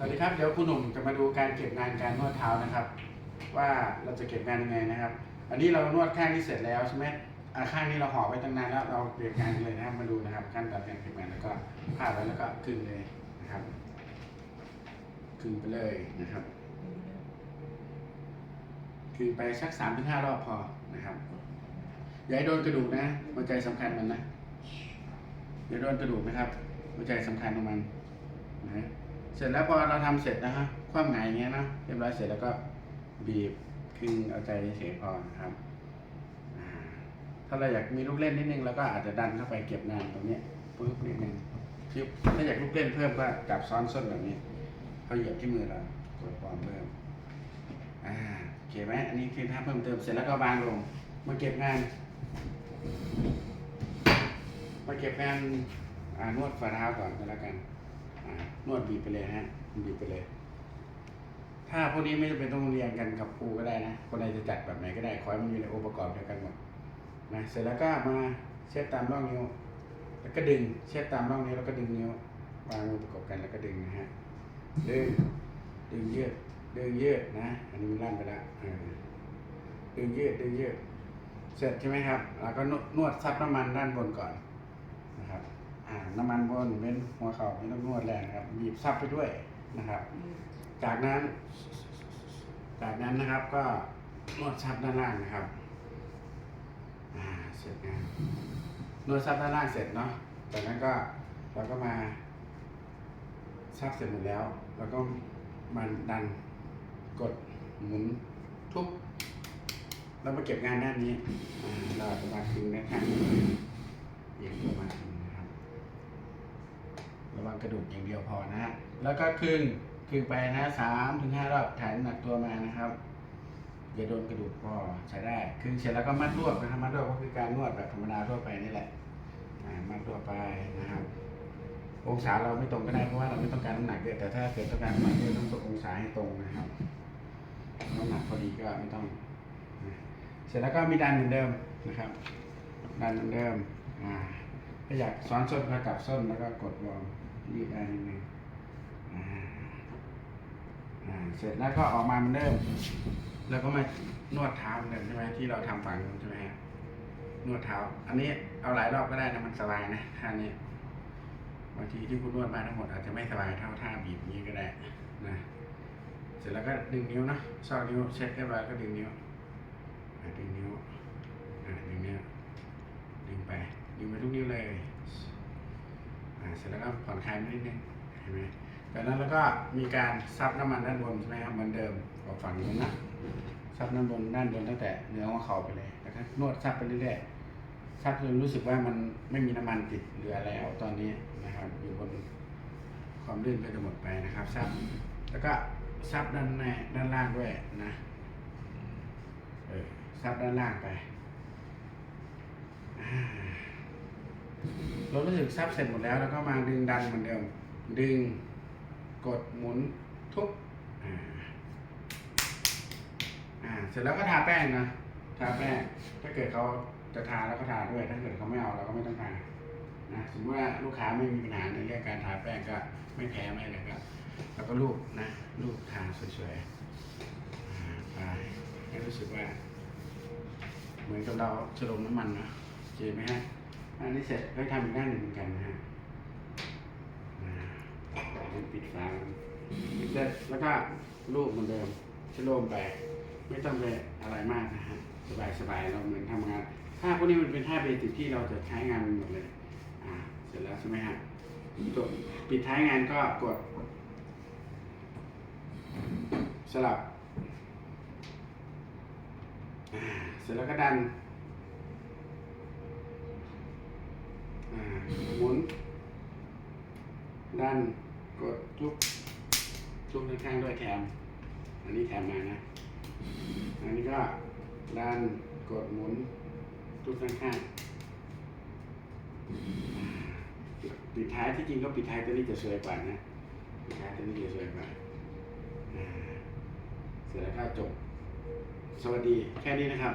สวัสดีครับ เดี๋ยวคุณหนุ่มจะมาดูการเก็บงานการนวดเท้านะครับ ว่าเราจะเก็บงานยังไงนะครับ อันนี้เรานวดข้างที่เสร็จแล้วใช่ไหมอ่าข้างนี้เราห่อไว้ตั้งนานแล้วเราเก็บงานเลยนะครับมาดูนะครับขั้นตอนการเก็บงานแล้วก็พาไว้แล้วก็กึ่งเลยนะครับกึ่งไปเลยนะครับกึ่งไปสักสามถึงห้ารอบพอนะครับอย่าให้โดนกระดูกนะหัวใจสำคัญมันนะอย่าโดนกระดูกนะครับหัวใจสำคัญของมันนะ เสร็จแล้วพอเราทำเสร็จนะฮะความหงายอย่างเงี้ยนะเรียบร้อยเสร็จแล้วก็บีบครึ่งเอาใจเฉยพอนะครับถ้าเราอยากมีลูกเล่นนิดนึงเราก็อาจจะดันเข้าไปเก็บงานตรงเนี้ยปึ๊บนิดนึงคือถ้าอยากลูกเล่นเพิ่มก็จับซ้อนส้นแบบนี้เขาเหยียบที่มือเรากดปอมเพิ่มอ่าโอเคไหมอันนี้คือถ้าเพิ่มเติมเสร็จแล้วก็วางลงมาเก็บงานมาเก็บงานอ่านวดฝ่าเท้าก่อนก็แล้วกัน นวดบีบไปเลยฮะบีบไปเลย ถ้าพวกนี้ไม่จำเป็นต้องเรียนกันกับครูก็ได้นะ คนใดจะจัดแบบไหนก็ได้ ขอให้มันอยู่ในองค์ประกอบเดียวกันหมดนะเสร็จแล้วก็มาเช็ดตามร่องนิ้ว แล้วก็ดึง เช็ดตามร่องนิ้วแล้วก็ดึงนิ้ว วางมือประกบกันแล้วก็ดึงนะฮะ ดึง ดึงยืด ดึงยืดนะ อันนี้มันลั่นไปแล้วดึงยืด ดึงยืด เสร็จใช่ไหมครับ แล้วก็นวดซับน้ำมันด้านบนก่อน น้ำมันบนเป็นหัวเข่าไม่ต้องนวดแรงครับบีบซับไปด้วยนะครับ จากนั้น จากนั้นนะครับก็นวดซับด้านล่างนะครับอ่าเสร็จงานนวดซับด้านล่างเสร็จเนาะจากนั้นก็เราก็มาซับเสร็จหมดแล้ว แล้วก็มันดันกดหมุนทุบแล้วมาเก็บงานด้านนี้เราจะมาคึงนะครับเอียงตัวมาคึงนะค ระวังกระดูกอย่างเดียวพอนะฮะ แล้วก็คึงคึงไปนะสามถึงห้ารอบถ่ายน้ำหนักตัวมานะครับอย่าโดนกระดูกพอใช้ได้ คึงเสร็จแล้วก็มัดรวบนะครับมัดรวบก็คือการนวดแบบธรรมดาทั่วไปนี่แหละมัดรวบไปนะครับ องศาเราไม่ตรงก็ได้เพราะว่าเราไม่ต้องการน้ำหนักเยอะแต่ถ้าเกิดต้องการน้ำหนักเยอะต้องตกองศาให้ตรงนะครับน้ำหนักพอดีก็ไม่ต้อง เสร็จแล้วก็มีดันเหมือนเดิมนะครับ ดันเหมือนเดิมอ่า ถ้าอยากซ้อนส้นก็กลับส้นแล้วก็กดวอร์มยืดได้นิดนึงอ่เสร็จแล้วก็ออกมาเหมือนเดิม แล้วก็มานวดเท้าเหมือนเดิมใช่ไหมที่เราทำฝั่งนู้นใช่ไหมฮะนวดเท้า อันนี้เอาหลายรอบก็ได้นะมันสบายนะท่านี้บางทีที่คุณนวดมาทั้งหมดอาจจะไม่สบายเท่าท่าบีบนี้ก็ได้นะเสร็จแล้วก็ดึงนิ้วนะซอกนิ้วเช็คเรียบร้อยก็ดึงนิ้วดึงนิ้วดึงนิ้วดึงไปดึงไปทุกนิ้ว เสร็จแล้วก็ผ่อนคลายนิดนึงเห็นไหมจากนั้นแล้วก็มีการซับน้ำมันด้านบนใช่ไหมครับเหมือนเดิมกับฝั่งนู้นนะซับน้ำบนด้านบนตั้งแต่เนื้อหัวเข่าไปเลยแล้วก็นวดซับไปเรื่อยๆซับจนรู้สึกว่ามันไม่มีน้ำมันติดเหลือแล้วตอนนี้นะครับ อยู่บนความลื่นก็จะหมดไปนะครับซับแล้วก็ซับด้านในด้านล่างด้วยนะเออซับด้านล่างไปอ่า รารู้สึกซับเสร็จหมดแล้ว แล้วก็มาดึงดันเหมือนเดิม ดึงกดหมุนทุบอ่าเสร็จแล้วก็ทาแป้งนะทาแป้งถ้าเกิดเขาจะทาแล้วก็ทาด้วย ถ้าเกิดเขาไม่เอาเราก็ไม่ต้องทานะสมมติว่าลูกค้าไม่มีปัญหาในเรื่องการทาแป้งก็ไม่แพ้ไม่อะไรก็เราก็ลูบนะลูบทาสวยๆอ่าไปให้รู้สึกว่า เหมือนกับเราฉลมน้ำมันนะโอเคไหมฮะ อันนี้เสร็จก็ทำอีกด้านหนึ่งเหมือนกันนะฮะปิดฝาเสร็จแล้วก็ลูบเหมือนเดิมชโลมไป ไม่ต้องไปอะไรมากนะฮะสบายสบายๆเราเหมือนทำงานท่าพวกนี้มันเป็นท่าเบสิกที่เราจะใช้งานหมดเลย อ่า เสร็จแล้วใช่ไหมฮะจบปิดท้ายงานก็กด สลับ เสร็จแล้วก็ดัน อ่า หมุน ดันกดทุกทุกข้างด้วยแถม อันนี้แถมมานะ อันนี้ก็ดันกดหมุนทุกข้างๆปิดท้ายที่จริงก็ปิดท้ายตัวนี้จะสวยกว่านะ ปิดท้ายตัวนี้จะสวยกว่าเสร็จแล้วก็จบ สวัสดีแค่นี้นะครับ